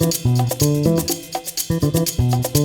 Thank you.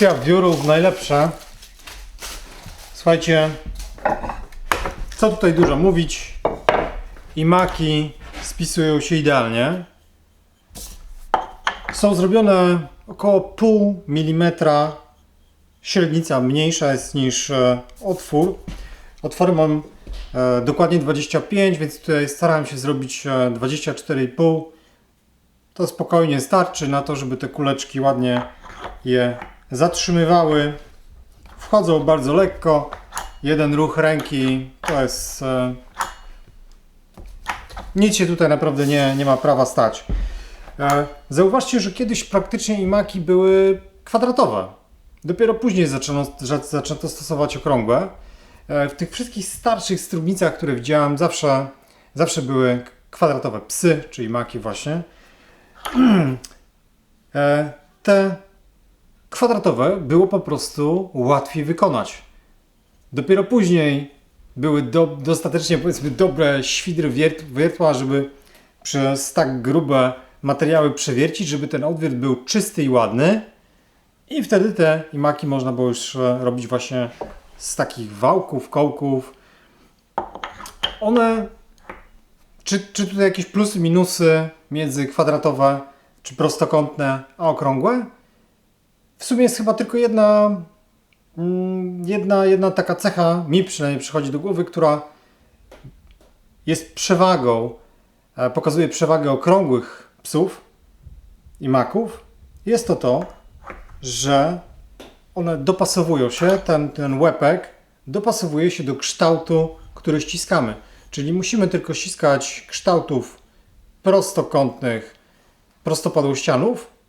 Produkcja wiórów najlepsza. Słuchajcie, co tutaj dużo mówić. I maki spisują się idealnie. Są zrobione około pół milimetra. Średnica mniejsza jest niż e, otwór. Otwory mam e, dokładnie 25, więc tutaj starałem się zrobić e, 24,5. To spokojnie starczy na to, żeby te kuleczki ładnie je zatrzymywały. Wchodzą bardzo lekko. Jeden ruch ręki to jest. E, nic się tutaj naprawdę nie, nie ma prawa stać. E, zauważcie, że kiedyś praktycznie imaki były kwadratowe. Dopiero później zaczęto, za- zaczęto stosować okrągłe. E, w tych wszystkich starszych strugnicach, które widziałem, zawsze, zawsze były kwadratowe psy, czyli maki właśnie. Te kwadratowe było po prostu łatwiej wykonać. Dopiero później były do, dostatecznie powiedzmy dobre świdry wiert, wiertła, żeby przez tak grube materiały przewiercić, żeby ten odwiert był czysty i ładny. I wtedy te imaki można było już e, robić właśnie z takich wałków, kołków. One czy, czy tutaj jakieś plusy, minusy między kwadratowe czy prostokątne a okrągłe? W sumie jest chyba tylko jedna, mm, jedna, jedna taka cecha, mi przynajmniej przychodzi do głowy, która jest przewagą, e, pokazuje przewagę okrągłych psów i maków. Jest to to, że one dopasowują się, ten, ten łepek dopasowuje się do kształtu, który ściskamy. Czyli musimy tylko ściskać kształtów prostokątnych, prostopadłościanów,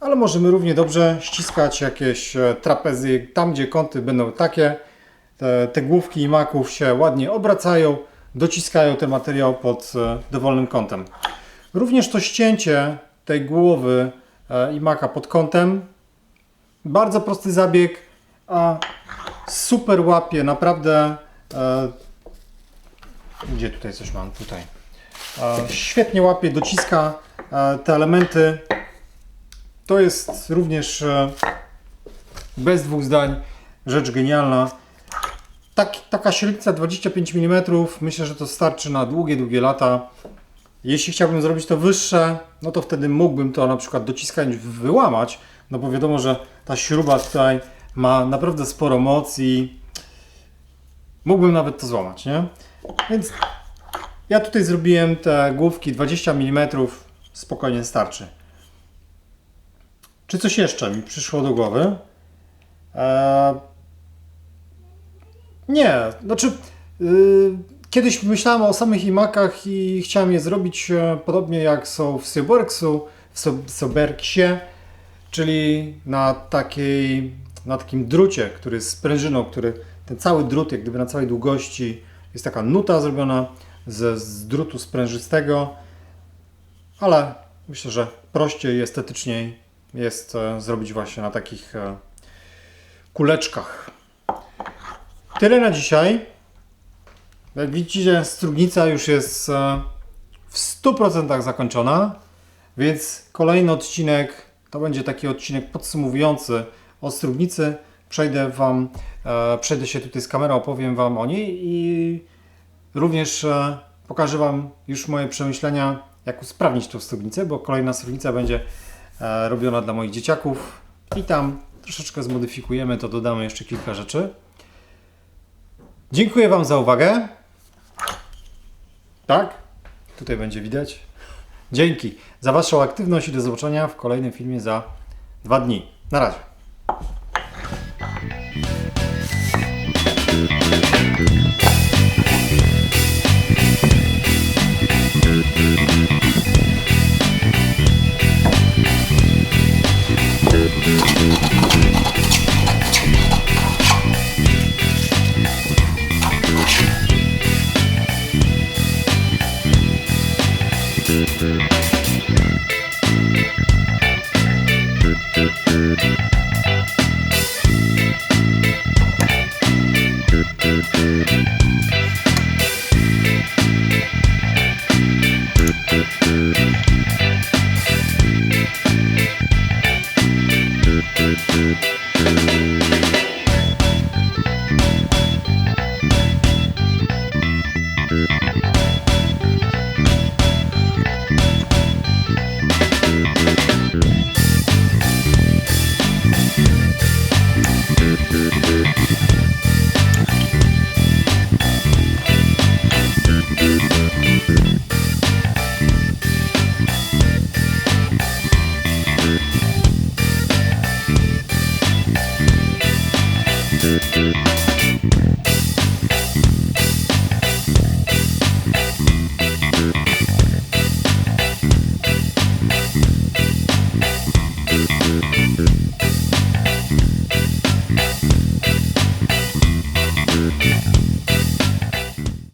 ale możemy równie dobrze ściskać jakieś e, trapezy, tam gdzie kąty będą takie, te, te główki i maków się ładnie obracają, dociskają ten materiał pod e, dowolnym kątem. Również to ścięcie tej głowy e, i maka pod kątem, bardzo prosty zabieg, a super łapie, naprawdę gdzie tutaj coś mam? Tutaj. Świetnie łapie, dociska te elementy. To jest również e, bez dwóch zdań rzecz genialna. Tak, taka średnica 25 mm, myślę, że to starczy na długie, długie lata. Jeśli chciałbym zrobić to wyższe, no to wtedy mógłbym to na przykład dociskać, wyłamać, no bo wiadomo, że ta śruba tutaj ma naprawdę sporo mocy i mógłbym nawet to złamać, nie? Więc ja tutaj zrobiłem te główki 20 mm, spokojnie starczy. Czy coś jeszcze mi przyszło do głowy? Eee, nie, znaczy yy, kiedyś myślałem o samych imakach i chciałem je zrobić e, podobnie jak są w Soberksu, w So- Soberksie, czyli na takiej, na takim drucie, który jest sprężyną, który ten cały drut, jak gdyby na całej długości jest taka nuta zrobiona ze, z drutu sprężystego, ale myślę, że prościej i estetyczniej jest e, zrobić właśnie na takich e, kuleczkach. Tyle na dzisiaj. Jak widzicie, strugnica już jest e, w 100% zakończona, więc kolejny odcinek to będzie taki odcinek podsumowujący o strugnicy. Przejdę wam, przejdę się tutaj z kamerą, opowiem wam o niej i również pokażę wam już moje przemyślenia, jak usprawnić tą strugnicę, bo kolejna strugnica będzie E, robiona dla moich dzieciaków i tam troszeczkę zmodyfikujemy to, dodamy jeszcze kilka rzeczy. Dziękuję Wam za uwagę. Tak? Tutaj będzie widać. Dzięki za Waszą aktywność i do zobaczenia w kolejnym filmie za dwa dni. Na razie.